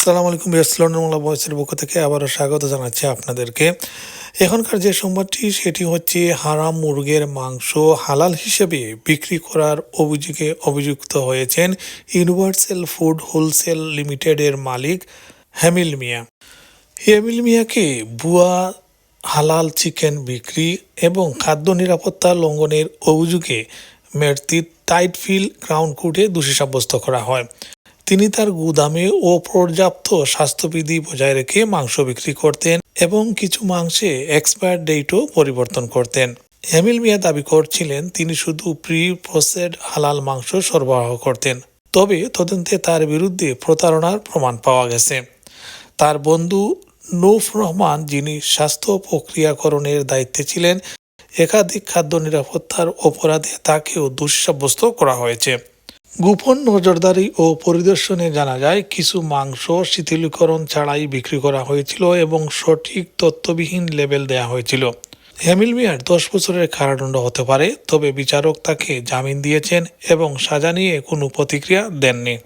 আসসালামু আলাইকুম বিয়াসলন্ডমলা বয়সের পক্ষ থেকে আবারও স্বাগত জানাচ্ছি আপনাদেরকে। এখনকার যে সংবাদটি, সেটি হচ্ছে হারাম মুরগের মাংস হালাল হিসেবে বিক্রি করার অভিযোগে অভিযুক্ত হয়েছেন ইউনিভার্সাল ফুড হোলসেল লিমিটেডের মালিক হ্যামিল মিয়া। হেমিল মিয়াকে বুয়া হালাল চিকেন বিক্রি এবং খাদ্য নিরাপত্তা লঙ্ঘনের অভিযোগে মেরতির টাইটফিল ক্রাউন কোর্টে দোষী সাব্যস্ত করা হয়। তিনি তার গুদামে অপর্যাপ্ত স্বাস্থ্যবিধি বজায় রেখে মাংস বিক্রি করতেন এবং কিছু মাংসে এক্সপায়ার ডেটও পরিবর্তন করতেন। এমিল মিয়া দাবি করছিলেন, তিনি শুধু প্রি প্রসেড হালাল মাংস সরবরাহ করতেন, তবে তদন্তে তার বিরুদ্ধে প্রতারণার প্রমাণ পাওয়া গেছে। তার বন্ধু নৌফ রহমান, যিনি স্বাস্থ্য প্রক্রিয়াকরণের দায়িত্বে ছিলেন, একাধিক খাদ্য নিরাপত্তার অপরাধে তাকেও দুঃসাব্যস্ত করা হয়েছে। গোপন নজরদারি ও পরিদর্শনে জানা যায়, কিছু মাংস শিথিলীকরণ ছাড়াই বিক্রি করা হয়েছিল এবং সঠিক তথ্যবিহীন লেবেল দেওয়া হয়েছিল। হেমিল মিয়ার দশ বছরের কারাদণ্ড হতে পারে, তবে বিচারক তাকে জামিন দিয়েছেন এবং সাজা নিয়ে কোনো প্রতিক্রিয়া দেননি।